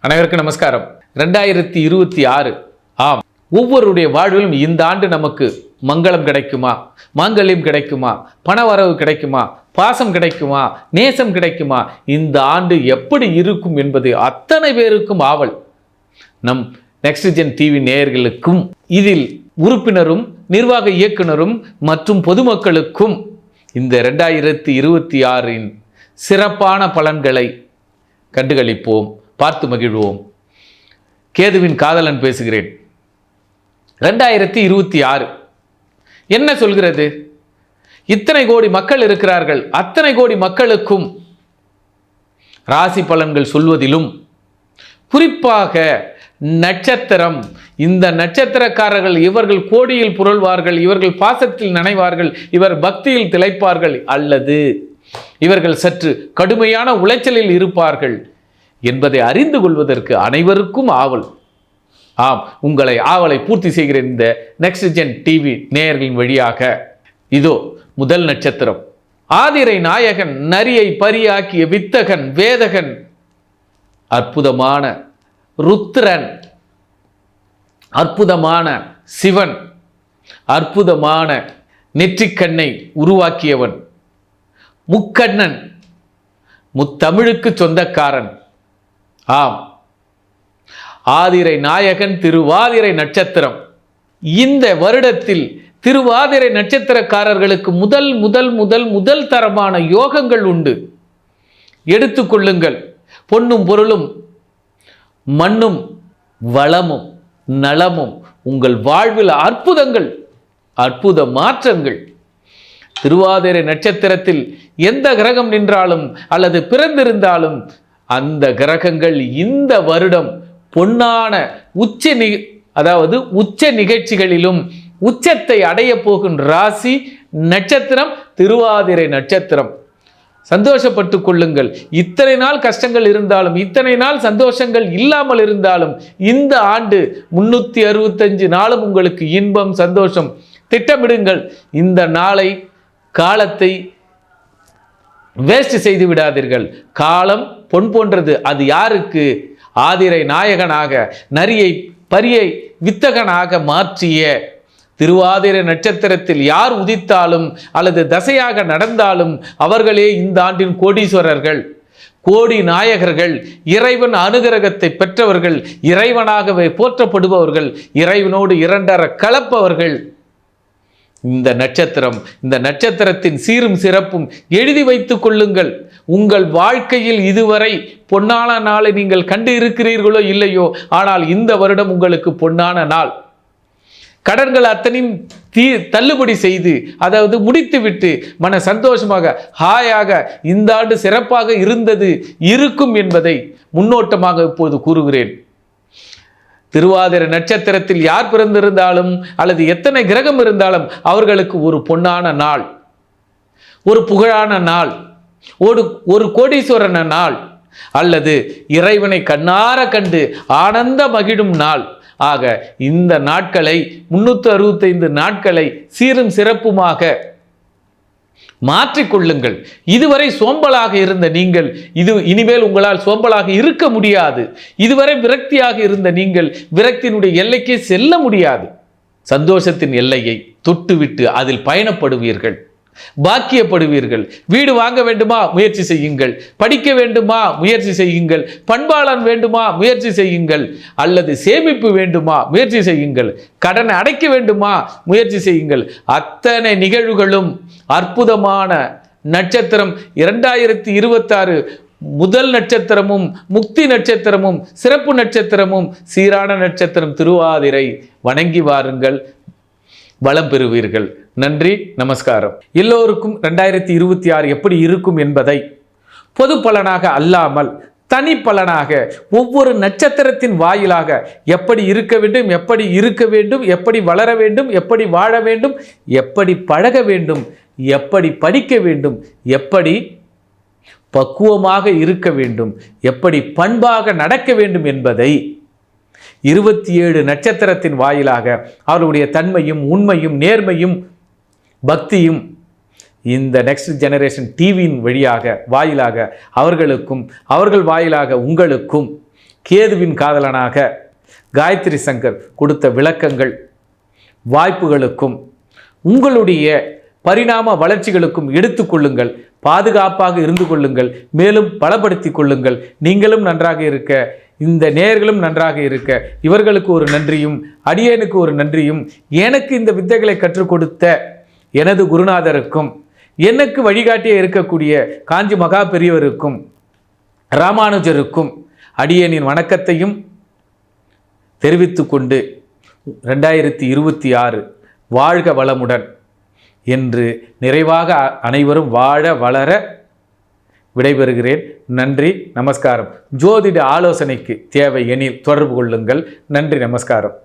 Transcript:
அனைவருக்கும் நமஸ்காரம். ரெண்டாயிரத்தி இருபத்தி ஆறு ஆம். ஒவ்வொருடைய வாழ்விலும் இந்த ஆண்டு நமக்கு மங்களம் கிடைக்குமா? மாங்கல்யம் கிடைக்குமா? பணவரவு கிடைக்குமா? பாசம் கிடைக்குமா? நேசம் கிடைக்குமா? இந்த ஆண்டு எப்படி இருக்கும் என்பது அத்தனை பேருக்கும் ஆவல். நம் நெக்ஸ்ட் ஜென் டிவி நேயர்களுக்கும் இதில் உறுப்பினரும் நிர்வாக இயக்குனரும் மற்றும் பொதுமக்களுக்கும் இந்த ரெண்டாயிரத்தி இருபத்தி ஆறின் சிறப்பான பலன்களை கண்டுகளிப்போம். பார்த்து மகிழ்வோம். கேதுவின் காதலன் பேசுகிறேன். ரெண்டாயிரத்தி இருபத்தி ஆறு. என்ன சொல்கிறது? இத்தனை கோடி மக்கள் இருக்கிறார்கள். அத்தனை கோடி மக்களுக்கும் ராசி பலன்கள் சொல்வதிலும் குறிப்பாக நட்சத்திரம். இந்த நட்சத்திரக்காரர்கள் இவர்கள் கோடியில் புரள்வார்கள் இவர்கள் பாசத்தில் நனைவார்கள் இவர் பக்தியில் திளைப்பார்கள் அல்லது இவர்கள் சற்று கடுமையான உளைச்சலில் இருப்பார்கள். என்பதை அறிந்து கொள்வதற்கு அனைவருக்கும் ஆவல். ஆம் உங்களை ஆவலை பூர்த்தி செய்கிற இந்த நெக்ஸ்ட் ஜென் டிவி நேயர்களின் வழியாக. இதோ முதல் நட்சத்திரம். ஆதிரை நாயகன் நரியை பரியாக்கிய வித்தகன் வேதகன். அற்புதமான ருத்ரன். அற்புதமான சிவன். அற்புதமான நெற்றிக்கண்ணை உருவாக்கியவன். முக்கண்ணன். முத்தமிழுக்கு சொந்தக்காரன். ஆம். ஆதிரை நாயகன் திருவாதிரை நட்சத்திரம். இந்த வருடத்தில் திருவாதிரை நட்சத்திரக்காரர்களுக்கு முதல் முதல் முதல் முதல் தரமான யோகங்கள் உண்டு. எடுத்துக்கொள்ளுங்கள் பொன்னும் பொருளும் மண்ணும் வளமும் நலமும் உங்கள் வாழ்வில் அற்புதங்கள் அற்புத மாற்றங்கள். திருவாதிரை நட்சத்திரத்தில் எந்த கிரகம் நின்றாலும் அல்லது பிறந்திருந்தாலும் அந்த கிரகங்கள் இந்த வருடம் பொன்னான உச்ச நி அதாவது உச்ச நிகழ்ச்சிகளிலும் உச்சத்தை அடைய போகும் ராசி நட்சத்திரம் திருவாதிரை நட்சத்திரம். சந்தோஷப்பட்டு கொள்ளுங்கள். இத்தனை நாள் கஷ்டங்கள் இருந்தாலும் இத்தனை நாள் சந்தோஷங்கள் இல்லாமல் இருந்தாலும் இந்த ஆண்டு முன்னூற்றி அறுபத்தஞ்சு நாளும் உங்களுக்கு இன்பம் சந்தோஷம். திட்டமிடுங்கள். இந்த நாளை காலத்தை வேஸ்ட் செய்து விடாதீர்கள். காலம் பொன் போன்றது. அது யாருக்கு? ஆதிரை நாயகனாக நரியை பரியை வித்தகனாக மாற்றிய திருவாதிரை நட்சத்திரத்தில் யார் உதித்தாலும் அல்லது தசையாக நடந்தாலும் அவர்களே இந்த ஆண்டின் கோடீஸ்வரர்கள். கோடி நாயகர்கள் இறைவன் அனுகிரகத்தை பெற்றவர்கள் இறைவனாகவே போற்றப்படுபவர்கள் இறைவனோடு இரண்டர கலப்பவர்கள். இந்த நட்சத்திரம் இந்த நட்சத்திரத்தின் சீரும் சிறப்பும் எழுதி வைத்துக் கொள்ளுங்கள். உங்கள் வாழ்க்கையில் இதுவரை பொன்னான நாளை நீங்கள் கண்டு இருக்கிறீர்களோ இல்லையோ ஆனால் இந்த வருடம் உங்களுக்கு பொன்னான நாள். கடன்கள் அத்தனையும் தீ தள்ளுபடி செய்து அதாவது முடித்துவிட்டு மன சந்தோஷமாக ஹாயாக இந்த ஆண்டு சிறப்பாக இருந்தது இருக்கும் என்பதை முன்னோட்டமாக இப்போது கூறுகிறேன். திருவாதிரை நட்சத்திரத்தில் யார் பிறந்திருந்தாலும் அல்லது எத்தனை கிரகம் இருந்தாலும் அவர்களுக்கு ஒரு பொன்னான நாள் ஒரு புகழான நாள் ஒரு ஒரு கோடீஸ்வரன நாள் அல்லது இறைவனை கண்ணார கண்டு ஆனந்த மகிழும் நாள். ஆக இந்த நாட்களை முன்னூற்று அறுபத்தைந்து நாட்களை சீரும் சிறப்புமாக மாற்றிக்கொள்ளுங்கள் இதுவரை சோம்பலாக இருந்த நீங்கள் இது இனிமேல் உங்களால் சோம்பலாக இருக்க முடியாது. இதுவரை விரக்தியாக இருந்த நீங்கள் விரக்தியினுடைய எல்லைக்கே செல்ல முடியாது. சந்தோஷத்தின் எல்லையை தொட்டுவிட்டு அதில் பயணப்படுவீர்கள். பாக்கியப்படுவீர்கள். வீடு வாங்க வேண்டுமா? முயற்சி செய்யுங்கள். படிக்க வேண்டுமா? முயற்சி செய்யுங்கள். பண்பாளன் வேண்டுமா? முயற்சி செய்யுங்கள். அல்லது சேமிப்பு வேண்டுமா? முயற்சி செய்யுங்கள். கடனை அடைக்க வேண்டுமா? முயற்சி செய்யுங்கள். அத்தனை நிகழ்வுகளும் அற்புதமான நட்சத்திரம். இரண்டாயிரத்தி இருபத்தாறு முதல் நட்சத்திரமும் முக்தி நட்சத்திரமும் சிறப்பு நட்சத்திரமும் சீரான நட்சத்திரம் திருவாதிரை. வணங்கி வாருங்கள். வளம் பெறுவீர்கள். நன்றி நமஸ்காரம். எல்லோருக்கும் ரெண்டாயிரத்தி இருபத்தி ஆறு எப்படி இருக்கும் என்பதை பொது பலனாக அல்லாமல் தனி பலனாக ஒவ்வொரு நட்சத்திரத்தின் வாயிலாக எப்படி இருக்க வேண்டும் எப்படி இருக்க வேண்டும் எப்படி வளர வேண்டும் எப்படி வாழ வேண்டும் எப்படி பழக வேண்டும் எப்படி படிக்க வேண்டும் எப்படி பக்குவமாக இருக்க வேண்டும் எப்படி பண்பாக நடக்க வேண்டும் என்பதை இருபத்தி ஏழு நட்சத்திரத்தின் வாயிலாக அவருடைய தன்மையும் உண்மையும் நேர்மையும் பக்தியும் இந்த நெக்ஸ்ட் ஜெனரேஷன் டிவியின் வழியாக வாயிலாக அவர்களுக்கும் அவர்கள் வாயிலாக உங்களுக்கும் கேதுவின் காதலனாக காயத்ரி சங்கர் கொடுத்த விளக்கங்கள் வாய்ப்புகளுக்கும் உங்களுடைய பரிணாம வளர்ச்சிகளுக்கும் எடுத்துக்கொள்ளுங்கள் பாதுகாப்பாக இருந்து கொள்ளுங்கள் மேலும் பலப்படுத்தி கொள்ளுங்கள். நீங்களும் நன்றாக இருக்க இந்த நேர்களும் நன்றாக இருக்க. இவர்களுக்கு ஒரு நன்றியும் அடியேனுக்கு ஒரு நன்றியும் எனக்கு இந்த வித்தைகளை கற்றுக் கொடுத்த எனது குருநாதருக்கும் எனக்கு வழிகாட்டியே இருக்கக்கூடிய காஞ்சி மகா பெரியவருக்கும் ராமானுஜருக்கும் அடியேனின் வணக்கத்தையும் தெரிவித்துக்கொண்டு ரெண்டாயிரத்தி இருபத்தி ஆறு வாழ்க வளமுடன் என்று நிறைவாக அனைவரும் வாழ வளர விடைபெறுகிறேன். நன்றி நமஸ்காரம். ஜோதிட ஆலோசனைக்கு தேவை எனில் தொடர்பு கொள்ளுங்கள். நன்றி நமஸ்காரம்.